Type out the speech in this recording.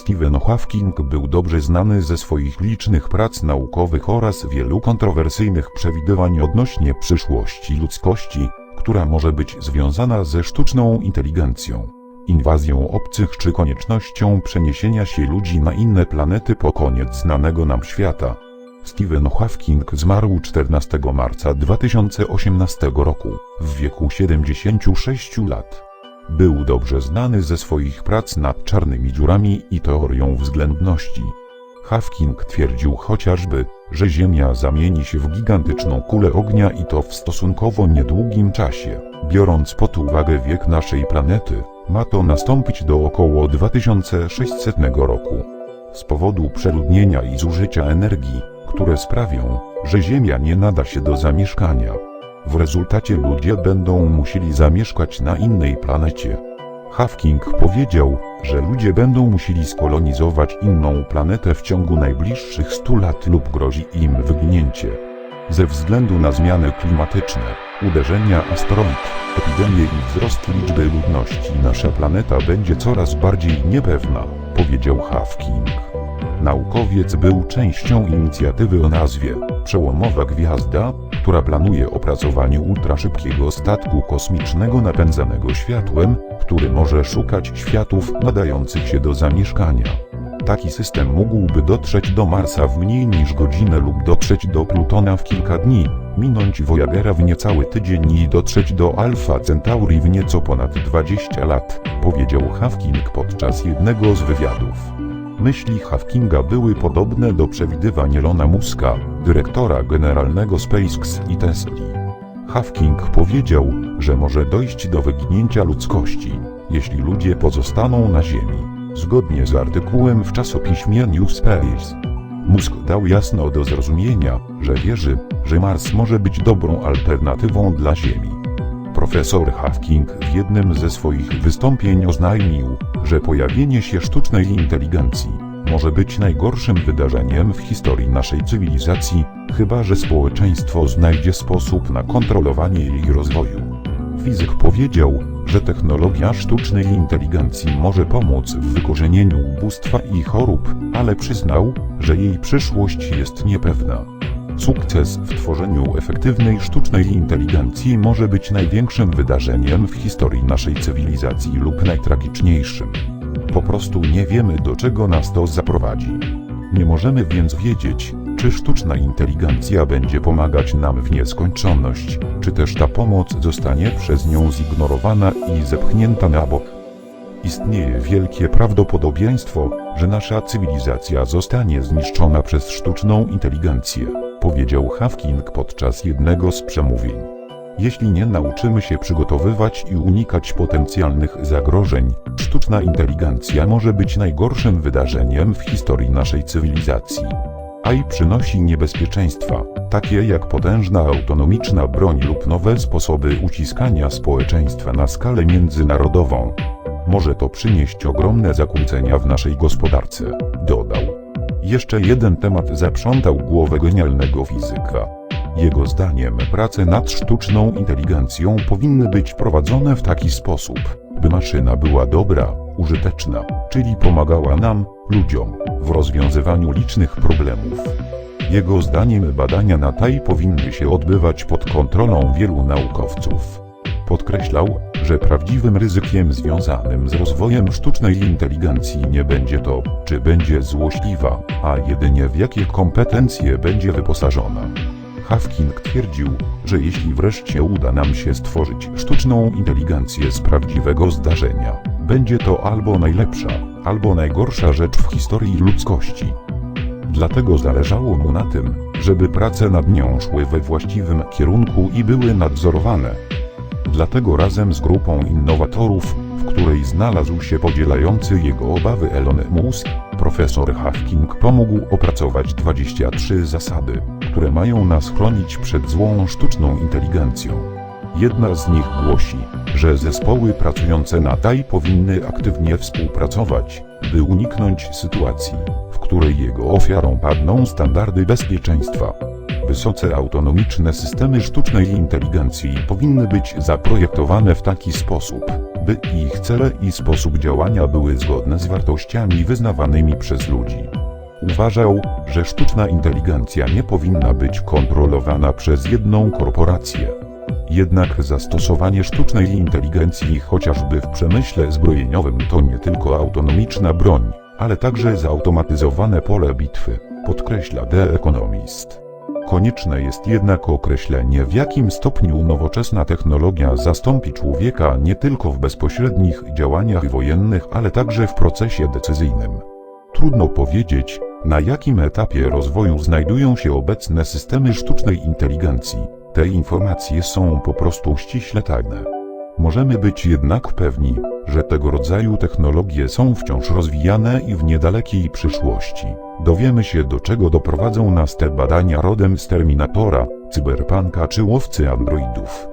Stephen Hawking był dobrze znany ze swoich licznych prac naukowych oraz wielu kontrowersyjnych przewidywań odnośnie przyszłości ludzkości, która może być związana ze sztuczną inteligencją, inwazją obcych czy koniecznością przeniesienia się ludzi na inne planety po koniec znanego nam świata. Stephen Hawking zmarł 14 marca 2018 roku, w wieku 76 lat. Był dobrze znany ze swoich prac nad czarnymi dziurami i teorią względności. Hawking twierdził chociażby, że Ziemia zamieni się w gigantyczną kulę ognia i to w stosunkowo niedługim czasie. Biorąc pod uwagę wiek naszej planety, ma to nastąpić do około 2600 roku. Z powodu przeludnienia i zużycia energii, które sprawią, że Ziemia nie nada się do zamieszkania. W rezultacie ludzie będą musieli zamieszkać na innej planecie. Hawking powiedział, że ludzie będą musieli skolonizować inną planetę w ciągu najbliższych 100 lat lub grozi im wyginięcie. Ze względu na zmiany klimatyczne, uderzenia asteroid, epidemie i wzrost liczby ludności nasza planeta będzie coraz bardziej niepewna, powiedział Hawking. Naukowiec był częścią inicjatywy o nazwie Przełomowa Gwiazda, która planuje opracowanie ultraszybkiego statku kosmicznego napędzanego światłem, który może szukać światów nadających się do zamieszkania. Taki system mógłby dotrzeć do Marsa w mniej niż godzinę lub dotrzeć do Plutona w kilka dni, minąć Voyagera w niecały tydzień i dotrzeć do Alpha Centauri w nieco ponad 20 lat, powiedział Hawking podczas jednego z wywiadów. Myśli Hawkinga były podobne do przewidywań Elona Muska, dyrektora generalnego SpaceX i Tesli. Hawking powiedział, że może dojść do wyginięcia ludzkości, jeśli ludzie pozostaną na Ziemi, zgodnie z artykułem w czasopiśmie New Space. Musk dał jasno do zrozumienia, że wierzy, że Mars może być dobrą alternatywą dla Ziemi. Profesor Hawking w jednym ze swoich wystąpień oznajmił, że pojawienie się sztucznej inteligencji może być najgorszym wydarzeniem w historii naszej cywilizacji, chyba że społeczeństwo znajdzie sposób na kontrolowanie jej rozwoju. Fizyk powiedział, że technologia sztucznej inteligencji może pomóc w wykorzenieniu ubóstwa i chorób, ale przyznał, że jej przyszłość jest niepewna. Sukces w tworzeniu efektywnej sztucznej inteligencji może być największym wydarzeniem w historii naszej cywilizacji lub najtragiczniejszym. Po prostu nie wiemy do czego nas to zaprowadzi. Nie możemy więc wiedzieć, czy sztuczna inteligencja będzie pomagać nam w nieskończoność, czy też ta pomoc zostanie przez nią zignorowana i zepchnięta na bok. Istnieje wielkie prawdopodobieństwo, że nasza cywilizacja zostanie zniszczona przez sztuczną inteligencję, powiedział Hawking podczas jednego z przemówień. Jeśli nie nauczymy się przygotowywać i unikać potencjalnych zagrożeń, sztuczna inteligencja może być najgorszym wydarzeniem w historii naszej cywilizacji. AI przynosi niebezpieczeństwa, takie jak potężna autonomiczna broń lub nowe sposoby uciskania społeczeństwa na skalę międzynarodową. Może to przynieść ogromne zakłócenia w naszej gospodarce, dodał. Jeszcze jeden temat zaprzątał głowę genialnego fizyka. Jego zdaniem prace nad sztuczną inteligencją powinny być prowadzone w taki sposób, by maszyna była dobra, użyteczna, czyli pomagała nam, ludziom, w rozwiązywaniu licznych problemów. Jego zdaniem badania na TAI powinny się odbywać pod kontrolą wielu naukowców. Podkreślał, że prawdziwym ryzykiem związanym z rozwojem sztucznej inteligencji nie będzie to, czy będzie złośliwa, a jedynie w jakie kompetencje będzie wyposażona. Hawking twierdził, że jeśli wreszcie uda nam się stworzyć sztuczną inteligencję z prawdziwego zdarzenia, będzie to albo najlepsza, albo najgorsza rzecz w historii ludzkości. Dlatego zależało mu na tym, żeby prace nad nią szły we właściwym kierunku i były nadzorowane. Dlatego razem z grupą innowatorów, w której znalazł się podzielający jego obawy Elon Musk, profesor Hawking pomógł opracować 23 zasady, które mają nas chronić przed złą sztuczną inteligencją. Jedna z nich głosi, że zespoły pracujące na TAI powinny aktywnie współpracować, by uniknąć sytuacji, w której jego ofiarą padną standardy bezpieczeństwa. Wysoce autonomiczne systemy sztucznej inteligencji powinny być zaprojektowane w taki sposób, by ich cele i sposób działania były zgodne z wartościami wyznawanymi przez ludzi. Uważał, że sztuczna inteligencja nie powinna być kontrolowana przez jedną korporację. Jednak zastosowanie sztucznej inteligencji chociażby w przemyśle zbrojeniowym to nie tylko autonomiczna broń, ale także zautomatyzowane pole bitwy, podkreśla The Economist. Konieczne jest jednak określenie w jakim stopniu nowoczesna technologia zastąpi człowieka nie tylko w bezpośrednich działaniach wojennych, ale także w procesie decyzyjnym. Trudno powiedzieć, na jakim etapie rozwoju znajdują się obecne systemy sztucznej inteligencji. Te informacje są po prostu ściśle tajne. Możemy być jednak pewni, że tego rodzaju technologie są wciąż rozwijane i w niedalekiej przyszłości. Dowiemy się do czego doprowadzą nas te badania rodem z Terminatora, Cyberpunka czy łowcy androidów.